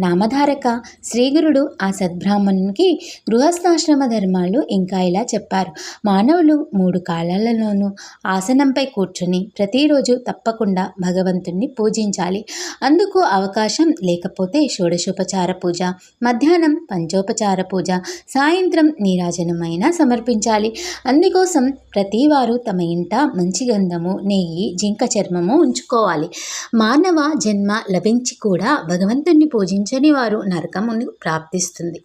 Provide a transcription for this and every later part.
నామధారక శ్రీగురుడు ఆ సద్బ్రాహ్మణునికి గృహస్థాశ్రమ ధర్మాలు ఇంకా ఇలా చెప్పారు. మానవులు మూడు కాలాలలోనూ ఆసనంపై కూర్చొని ప్రతిరోజు తప్పకుండా భగవంతుణ్ణి పూజించాలి. అందుకు అవకాశం లేకపోతే షోడశోపచార పూజ మధ్యాహ్నం పంచోపచార పూజ సాయంత్రం నీరాజనమైనా సమర్పించాలి. అందుకోసం ప్రతివారు తమ ఇంట మంచి గంధము నెయ్యి జింక చర్మము ఉంచుకోవాలి. మానవ జన్మ లభించి కూడా భగవంతుణ్ణి పూజించని వారు నరకమును ప్రాప్తిస్తుంది.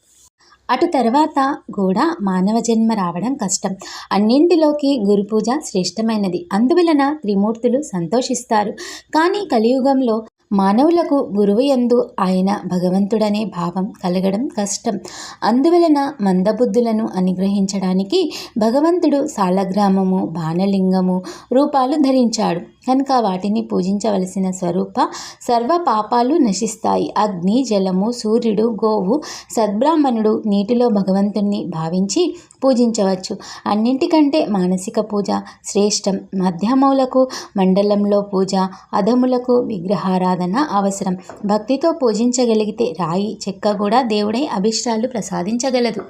అటు తర్వాత కూడా మానవ జన్మ రావడం కష్టం. అన్నింటిలోకి గురు పూజ శ్రేష్టమైనది. అందువలన త్రిమూర్తులు సంతోషిస్తారు. కానీ కలియుగంలో మానవులకు గురువు యందు ఆయన భగవంతుడనే భావం కలగడం కష్టం. అందువలన మందబుద్ధులను అనుగ్రహించడానికి భగవంతుడు సాలగ్రామము బాణలింగము రూపాలు ధరించాడు. కనుక వాటిని పూజించవలసిన స్వరూప సర్వ పాపాలు నశిస్తాయి. అగ్ని జలము సూర్యుడు గోవు సద్బ్రాహ్మణుడు నీటిలో భగవంతుణ్ణి భావించి పూజించవచ్చు. అన్నింటికంటే మానసిక పూజ శ్రేష్టం. మధ్యమౌలకు మండలంలో పూజ అధములకు విగ్రహారాధన అవసరం. భక్తితో పూజించగలిగితే రాయి చెక్క కూడా దేవుడై అభిష్టాలు ప్రసాదించగలదు.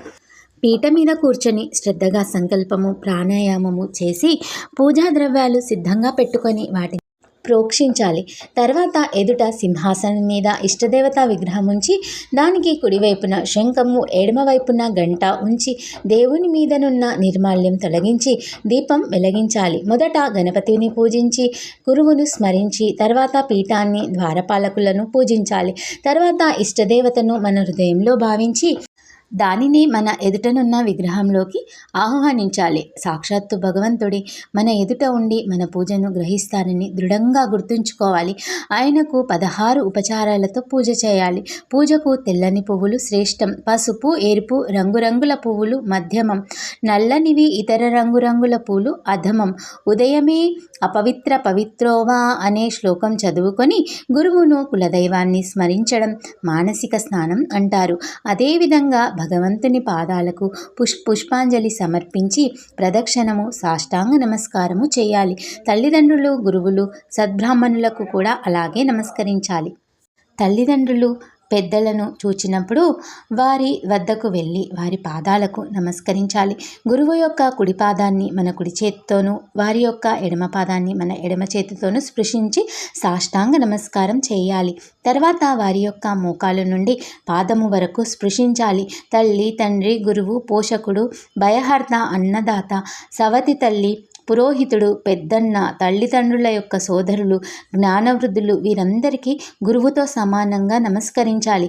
పీట మీద కూర్చొని శ్రద్ధగా సంకల్పము ప్రాణాయామము చేసి పూజా ద్రవ్యాలు సిద్ధంగా పెట్టుకొని వాటిని ప్రోక్షించాలి. తర్వాత ఎదుట సింహాసనం మీద ఇష్టదేవత విగ్రహం ఉంచి దానికి కుడివైపున శంఖము ఎడమవైపున గంట ఉంచి దేవుని మీదనున్న నిర్మాల్యం తొలగించి దీపం వెలిగించాలి. మొదట గణపతిని పూజించి గురువును స్మరించి తర్వాత పీఠాన్ని ద్వారపాలకులను పూజించాలి. తర్వాత ఇష్టదేవతను మన హృదయంలో భావించి దానిని మన ఎదుటనున్న విగ్రహంలోకి ఆహ్వానించాలి. సాక్షాత్తు భగవంతుడి మన ఎదుట ఉండి మన పూజను గ్రహిస్తారని దృఢంగా గుర్తుంచుకోవాలి. ఆయనకు పదహారు ఉపచారాలతో పూజ చేయాలి. పూజకు తెల్లని పువ్వులు శ్రేష్టం. పసుపు ఎరుపు రంగురంగుల పువ్వులు మధ్యమం. నల్లనివి ఇతర రంగురంగుల పూలు అధమం. ఉదయమే అపవిత్ర పవిత్రోవా అనే శ్లోకం చదువుకొని గురువును కులదైవాన్ని స్మరించడం మానసిక స్నానం అంటారు. అదేవిధంగా భగవంతుని పాదాలకు పుష్ పుష్పాంజలి సమర్పించి ప్రదక్షిణము సాష్టాంగ నమస్కారము చేయాలి. తల్లిదండ్రులు గురువులు సద్బ్రాహ్మణులకు కూడా అలాగే నమస్కరించాలి. తల్లిదండ్రులు పెద్దలను చూచినప్పుడు వారి వద్దకు వెళ్ళి వారి పాదాలకు నమస్కరించాలి. గురువు యొక్క కుడి పాదాన్ని మన కుడి చేతితోనూ వారి యొక్క ఎడమ పాదాన్ని మన ఎడమ చేతితోనూ స్పృశించి సాష్టాంగ నమస్కారం చేయాలి. తర్వాత వారి యొక్క మోకాలు నుండి పాదము వరకు స్పృశించాలి. తల్లి తండ్రి గురువు పోషకుడు భయహర్త అన్నదాత సవతి తల్లి పురోహితుడు పెద్దన్న తల్లిదండ్రుల యొక్క సోదరులు జ్ఞానవృద్ధులు వీరందరికీ గురువుతో సమానంగా నమస్కరించాలి.